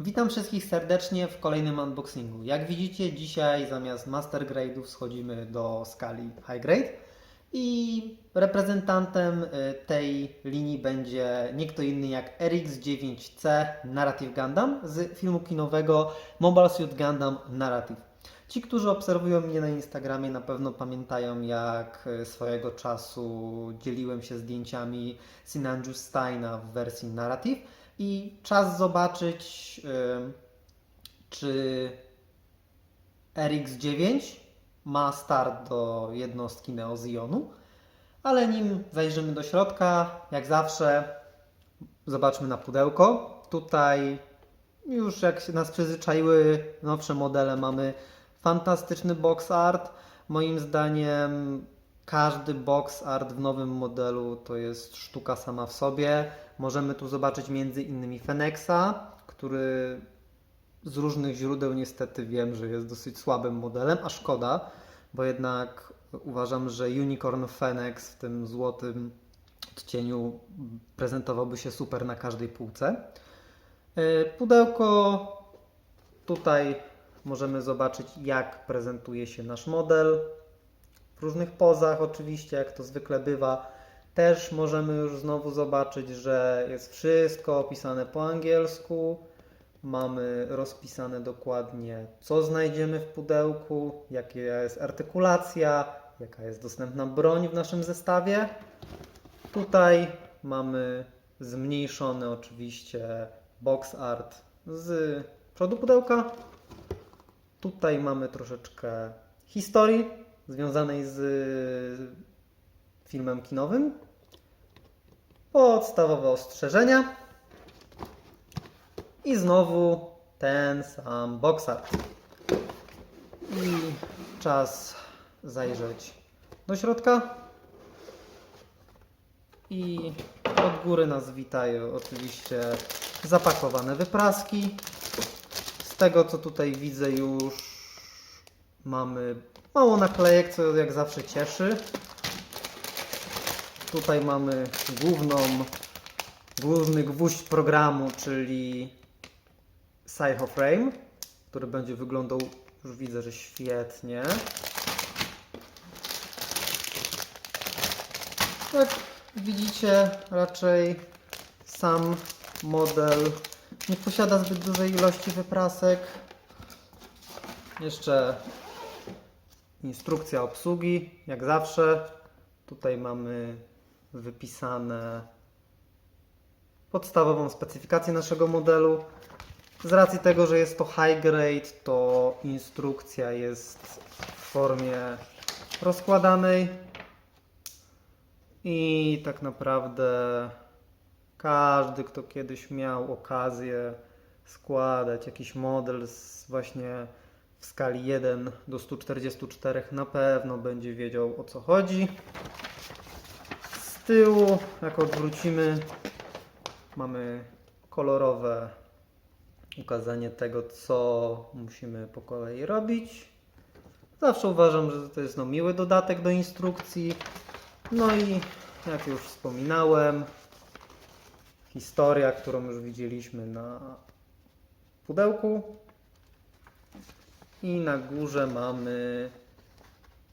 Witam wszystkich serdecznie w kolejnym unboxingu. Jak widzicie, dzisiaj zamiast Master Grade'ów schodzimy do skali High Grade i reprezentantem y, tej linii będzie nie kto inny jak RX-9C Narrative Gundam z filmu kinowego Mobile Suit Gundam Narrative. Ci, którzy obserwują mnie na Instagramie, na pewno pamiętają, jak y, swojego czasu dzieliłem się zdjęciami Sinanju Steina w wersji Narrative. I czas zobaczyć, czy RX9 ma start do jednostki Neozionu. Ale nim zajrzymy do środka, jak zawsze, zobaczmy na pudełko. Tutaj już jak się nas przyzwyczaiły nowsze modele, mamy fantastyczny box art. Moim zdaniem każdy box art w nowym modelu to jest sztuka sama w sobie. Możemy tu zobaczyć między innymi Fenexa, który z różnych źródeł niestety wiem, że jest dosyć słabym modelem, a szkoda, bo jednak uważam, że Unicorn Fenex w tym złotym odcieniu prezentowałby się super na każdej półce. E, Pudełko tutaj możemy zobaczyć, jak prezentuje się nasz model w różnych pozach, oczywiście, jak to zwykle bywa. Też możemy już znowu zobaczyć, że jest wszystko opisane po angielsku. Mamy rozpisane dokładnie, co znajdziemy w pudełku, jaka jest artykulacja, jaka jest dostępna broń w naszym zestawie. Tutaj mamy zmniejszony oczywiście box art z przodu pudełka. Tutaj mamy troszeczkę historii związanej z filmem kinowym. Podstawowe ostrzeżenia. I znowu ten sam box art. I czas zajrzeć do środka. I od góry nas witają oczywiście zapakowane wypraski. Tego co tutaj widzę już mamy mało naklejek, co jak zawsze cieszy. Tutaj mamy główną, główny gwóźdź programu, czyli Psycho Frame, który będzie wyglądał, już widzę, że świetnie. Jak widzicie, raczej sam model nie posiada zbyt dużej ilości wyprasek. Jeszcze instrukcja obsługi, jak zawsze. Tutaj mamy wypisane podstawową specyfikację naszego modelu. Z racji tego, że jest to high grade, to instrukcja jest w formie rozkładanej i tak naprawdę każdy, kto kiedyś miał okazję składać jakiś model z właśnie w skali 1 do 144 na pewno będzie wiedział o co chodzi. Z tyłu, jak odwrócimy, mamy kolorowe ukazanie tego, co musimy po kolei robić. Zawsze uważam, że to jest no, miły dodatek do instrukcji. No i jak już wspominałem, historia, którą już widzieliśmy na pudełku. I na górze mamy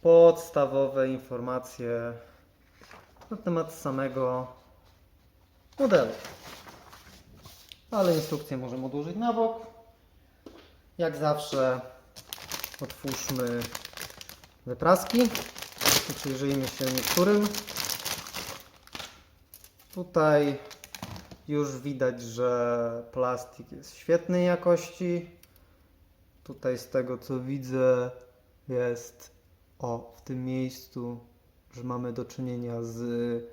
podstawowe informacje na temat samego modelu. Ale instrukcję możemy odłożyć na bok. Jak zawsze otwórzmy wypraski przyjrzyjmy się niektórym. Tutaj już widać, że plastik jest świetnej jakości. Tutaj z tego co widzę jest o w tym miejscu, że mamy do czynienia z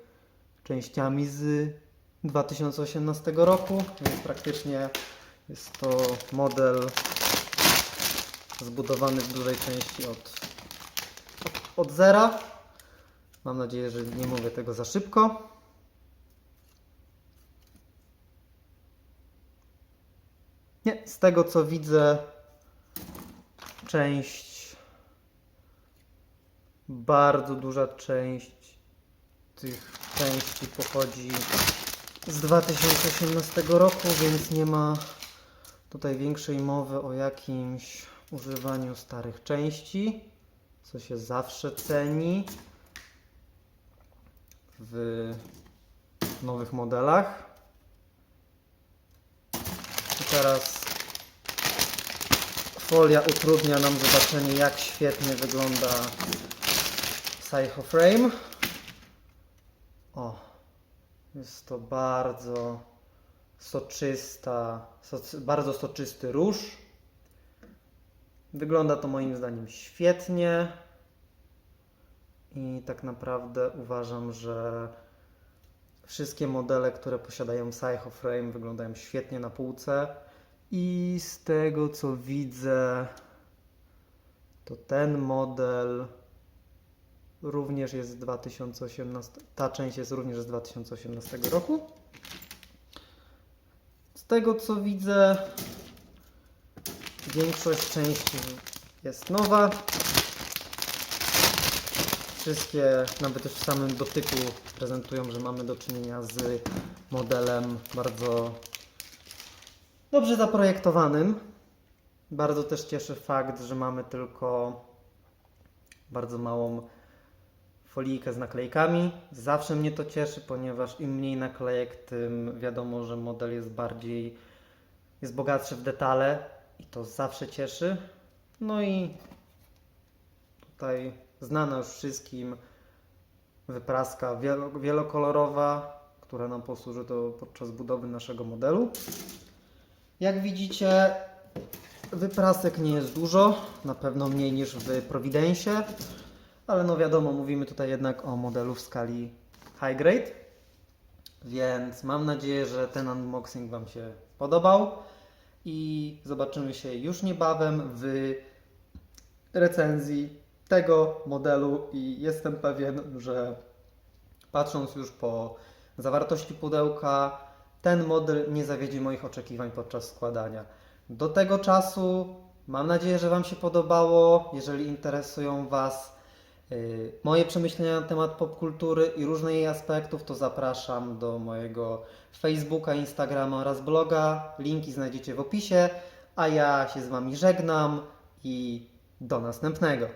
częściami z 2018 roku, więc praktycznie jest to model zbudowany w dużej części od, od zera. Mam nadzieję, że nie mówię tego za szybko. Nie, z tego co widzę, część, bardzo duża część tych części pochodzi z 2018 roku, więc nie ma tutaj większej mowy o jakimś używaniu starych części, co się zawsze ceni w nowych modelach. I teraz folia utrudnia nam zobaczenie, jak świetnie wygląda Psycho Frame. O, jest to bardzo soczysta, soc- bardzo soczysty róż. Wygląda to moim zdaniem świetnie. I tak naprawdę uważam, że wszystkie modele, które posiadają Psycho Frame wyglądają świetnie na półce. I z tego co widzę, to ten model również jest z 2018. Ta część jest również z 2018 roku. Z tego co widzę, większość części jest nowa. Wszystkie, nawet już w samym dotyku, prezentują, że mamy do czynienia z modelem bardzo dobrze zaprojektowanym. Bardzo też cieszy fakt, że mamy tylko bardzo małą folijkę z naklejkami. Zawsze mnie to cieszy, ponieważ im mniej naklejek, tym wiadomo, że model jest bardziej, jest bogatszy w detale i to zawsze cieszy. No i tutaj znana już wszystkim wypraska wielo, wielokolorowa, która nam posłuży do, podczas budowy naszego modelu. Jak widzicie, wyprasek nie jest dużo, na pewno mniej niż w Providencie, ale no wiadomo, mówimy tutaj jednak o modelu w skali high grade, więc mam nadzieję, że ten unboxing Wam się podobał i zobaczymy się już niebawem w recenzji tego modelu i jestem pewien, że patrząc już po zawartości pudełka, ten model nie zawiedzie moich oczekiwań podczas składania. Do tego czasu mam nadzieję, że Wam się podobało. Jeżeli interesują Was y, moje przemyślenia na temat popkultury i różnych jej aspektów, to zapraszam do mojego Facebooka, Instagrama oraz bloga. Linki znajdziecie w opisie, a ja się z Wami żegnam i do następnego.